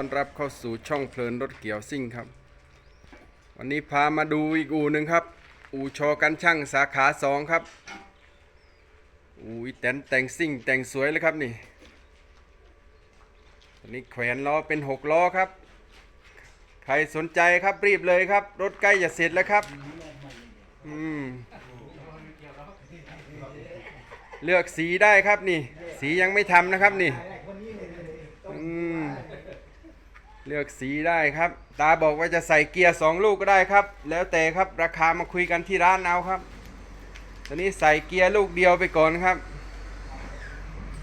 ต้อนรับเข้าสู่ช่องเพลินรถเกี่ยวซิ่งครับ วันนี้พามาดูอีกอู่หนึ่งครับ อู่ชอกันช่างสาขาสองครับ อู่อีแตนแต่งซิ่งแต่งสวยเลยครับนี่วันนี้แขวนล้อเป็นหกล้อครับ ใครสนใจครับรีบเลยครับ รถใกล้จะเสร็จแล้วครับอืมเลือกสีได้ครับนี่ สียังไม่ทำนะครับนี่ อืม เลือกสีได้ครับ ตาบอกว่าจะใส่เกียร์สองลูกก็ได้ครับ แล้วแต่ครับราคามาคุยกันที่ร้านเอาครับ ตอนนี้ใส่เกียร์ลูกเดียวไปก่อนครับ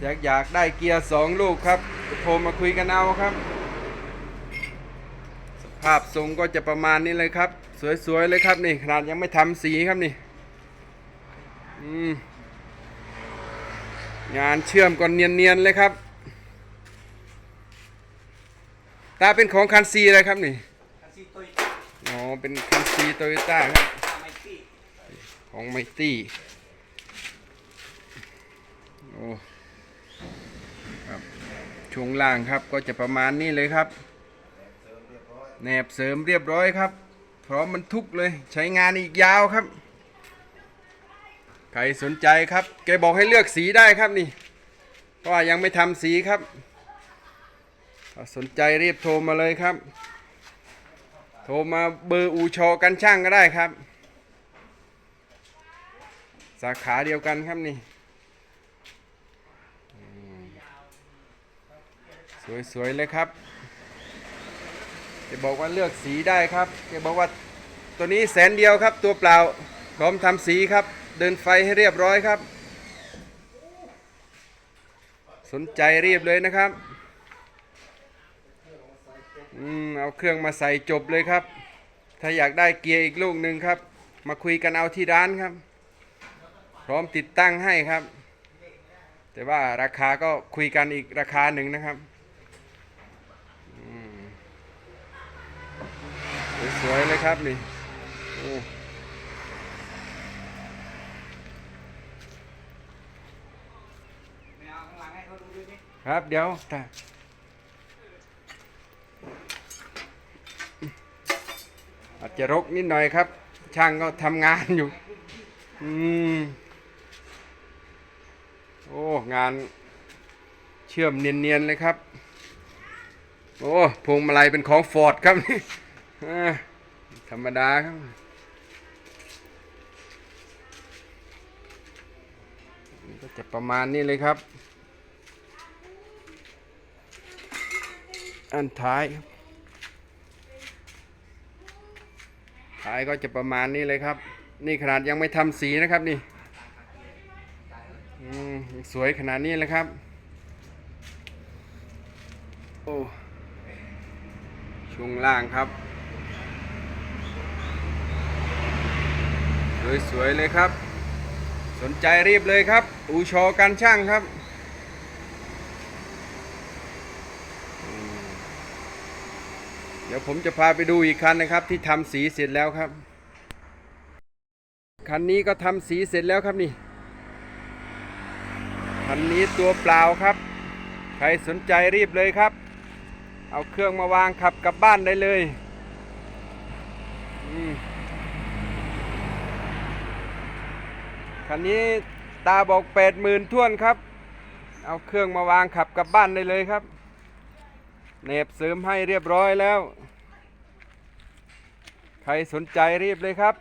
อยากอยากได้เกียร์สองลูกครับโทรมาคุยกันเอาครับ สภาพทรงก็จะประมาณนี้เลยครับ สวยๆเลยครับนี่ขนาดยังไม่ทำสีครับนี่องานเชื่อมก่อนเนียนๆเลยครับ ตาเป็นของคันซีอะไรครับนี่คันซีโตโยต้าอ๋อเป็นคันซีโตโยต้าครับไมตี้ของไมตี้โอ้ครับช่วงล่างครับก็จะประมาณนี้เลยครับแหนบเสริมเรียบร้อยครับ พร้อมบรรทุกเลยใช้งานอีกยาวครับ ใครสนใจครับแกบอกให้เลือกสีได้ครับนี่เพราะยังไม่ทำสีครับ สนใจรีบโทรมาเลยครับ โทรมาเบอร์อูชอกันช่างก็ได้ครับ สาขาเดียวกันครับนี่ สวยๆเลยครับจะบอกว่าเลือกสีได้ครับจะบอกว่าตัวนี้แสนเดียวครับ ตัวเปล่าพร้อมทำสีครับ เดินไฟให้เรียบร้อยครับ สนใจรีบเลยนะครับ อืมเอาเครื่องมาใส่จบเลยครับ ถ้าอยากได้เกียร์อีกลูกหนึ่งครับ มาคุยกันเอาที่ร้านครับ พร้อมติดตั้งให้ครับ แต่ว่าราคาก็คุยกันอีกราคาหนึ่งนะครับสวยเลยครับนี่ครับเดี๋ยวตาอา จะรกนิดหน่อยครับ ช่างก็ทำงานอยู่ อืม โอ้ งานเชื่อมเนียนๆเลยครับ โอ้พวงมาลัยเป็นของฟอร์ดครับนี่ธรรมดาครับ ก็จะประมาณนี้เลยครับ อันท้ายครับ ท้ายก็จะประมาณนี้เลยครับ นี่ขนาดยังไม่ทำสีนะครับนี่อสวยขนาดนี้เลยครับ โอ้ช่วงล่างครับ สวยๆเลยครับ สนใจรีบเลยครับ อูชอการช่างครับอืมเดี๋ยวผมจะพาไปดูอีกคันนะครับ ที่ทำสีเสร็จแล้วครับ คันนี้ก็ทำสีเสร็จแล้วครับนี่ คันนี้ตัวเปล่าครับ ใครสนใจรีบเลยครับ เอาเครื่องมาวางขับกลับบ้านได้เลยคันนี้ตาบอกแปดหมื่นท่วนครับ เอาเครื่องมาวางขับกลับบ้านได้เลยครับ เน็บเสริมให้เรียบร้อยแล้ว ใครสนใจรีบเลยครับ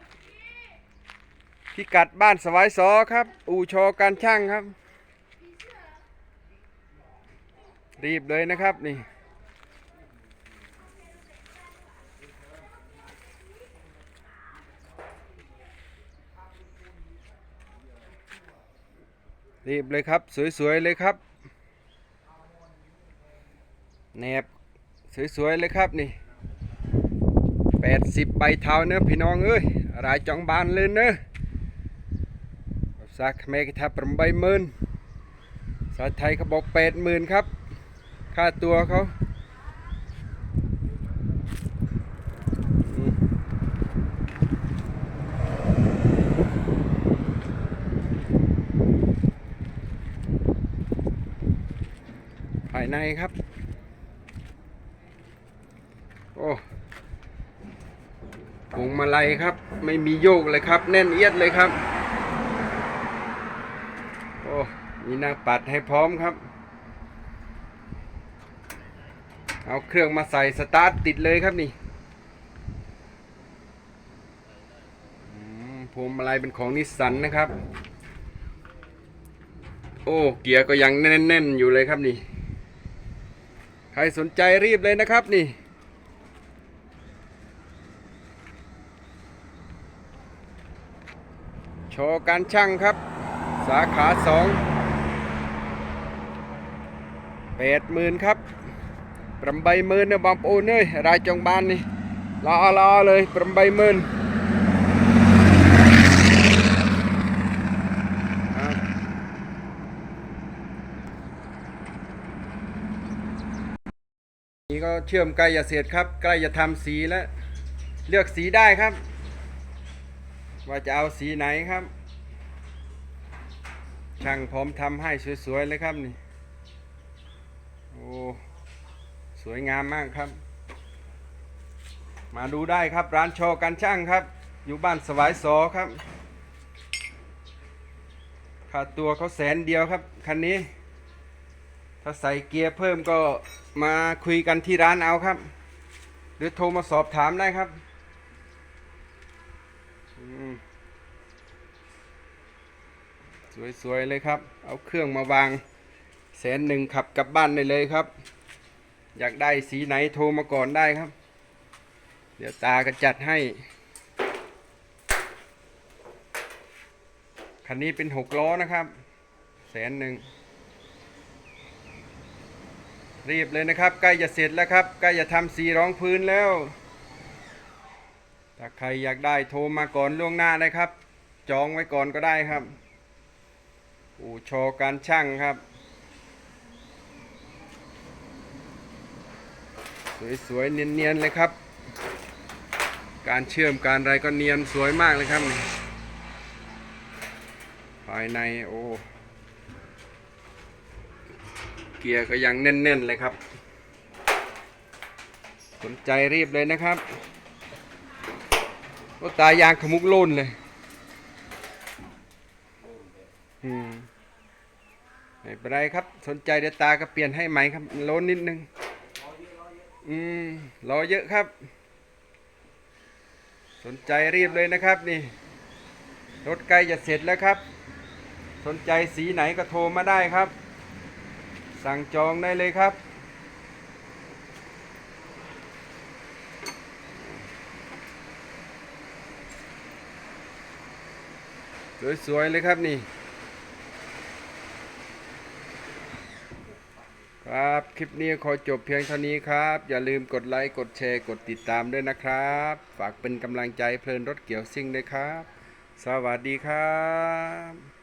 พิกัดบ้านสวายสอครับ อู่ชอการช่างครับ รีบเลยนะครับนี่รีบเลยครับ สวย ๆ เลยครับ แนบสวยๆเลยครับนี่แปดสิบใบเท้าเนอะพี่น้องเอ้ยรายจองบานเลยเนอะภาษาเมรก็ทับประมาณหมื่นภาษาไทยเขาบอกแปดหมื่นครับ ค่าตัวเขาภายในครับ โอ้พวงมาลัยครับ ไม่มีโยกเลยครับ แน่นเอียดเลยครับ โอ้มีหน้าปัดให้พร้อมครับ เอาเครื่องมาใส่สตาร์ทติดเลยครับนี่พวงมาลัยเป็นของนิสสันนะครับ โอ้เกียร์ก็ยังแน่นๆอยู่เลยครับนี่ ใครสนใจรีบเลยนะครับนี่ โชว์การช่างครับ สาขาสองแปดหมื่นครับปรำใบหมื่นเนี่ยบอมโอนเอ้ยรายจงบานนี่รอรอเลยปรำใบหมื่นนี่ก็เชื่อมใกล้จะเสร็จครับ ใกล้จะทำสีแล้ว เลือกสีได้ครับ ว่าจะเอาสีไหนครับ ช่างพร้อมทำให้สวยๆเลยครับนี่โอ้สวยงามมากครับ มาดูได้ครับร้านโชอกันช่างครับ อยู่บ้านสวายสอครับค่าตัวเขาแสนเดียวครับคันนี้ ถ้าใส่เกียร์เพิ่มก็มาคุยกันที่ร้านเอาครับ หรือโทรมาสอบถามได้ครับ สวย ๆ เลยครับ เอาเครื่องมาวางแสนหนึ่งขับกลับบ้านได้เลยครับ อยากได้สีไหนโทรมาก่อนได้ครับ เดี๋ยวตาก็จัดให้ คันนี้เป็นหกล้อนะครับ แสนหนึ่งรีบเลยนะครับ ใกล้จะเสร็จแล้วครับ ใกล้จะทำสีรองพื้นแล้ว ใครอยากได้โทรมาก่อนล่วงหน้านะครับ จองไว้ก่อนก็ได้ครับ อู่ชอการช่างครับ สวยๆเนียนๆเลยครับ การเชื่อมการอะไรก็เนียนสวยมากเลยครับ ภายในโอ้เกียร์ก็ยังแน่นๆเลยครับ สนใจรีบเลยนะครับ ก็ตายางขมุกโล่นเลยอืมไม่เป็นไรครับ สนใจเดี๋ยวตาก็เปลี่ยนให้ใหม่ครับโล้นนิดนึง อืมรอเยอะครับ สนใจรีบเลยนะครับ นี่ รถใกล้จะเสร็จแล้วครับ สนใจสีไหนก็โทรมาได้ครับ สั่งจองได้เลยครับ สวยๆเลยครับนี่ ครับคลิปนี้ขอจบเพียงเท่านี้ครับ อย่าลืมกดไลค์กดแชร์กดติดตามด้วยนะครับ ฝากเป็นกำลังใจเพลินรถเกี่ยวซิ่งด้วยครับ สวัสดีครับ